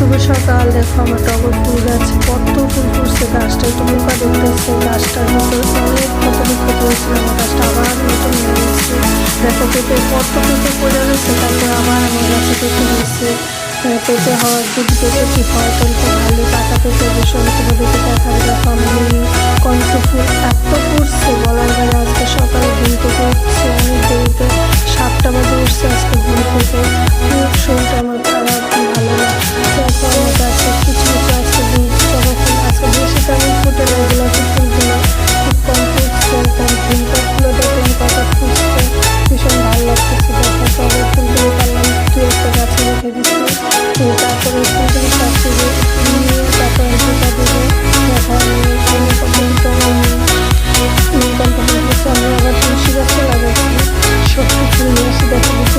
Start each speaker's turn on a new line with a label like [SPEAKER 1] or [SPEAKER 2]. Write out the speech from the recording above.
[SPEAKER 1] শুভ সকাল। দেখো, আমার টগর ফুল গাছ কত ফুল ফুটছে গাছটা। একটু পোকা দেখতেছে গাছটার ভিতরে অনেক ক্ষত বিক্ষত হয়েছিল। আমার গাছটা আবার নতুন হয়ে গেছে দেখো, পেঁপে কত পেঁপে পড়ে রয়েছে তারপর আবার আমার গাছে পেঁপে হয়েছে পেঁপে হওয়ার যদি পেঁপে ঠিক হয়? তাহলে তো ভালো। পাতা পেঁপে ভীষণ তোমাদেরকে দেখা দেখো আমি কণ্ঠ ফুল এত ফুটছে। বলার বাইরে আজকে সকালে ঘুম থেকে উঠছে। অনেক দেরিতে সাতটা বাজে উঠছে। আজকে ঘুম থেকে খুব শরীরটা আমার খারাপ। Thank you.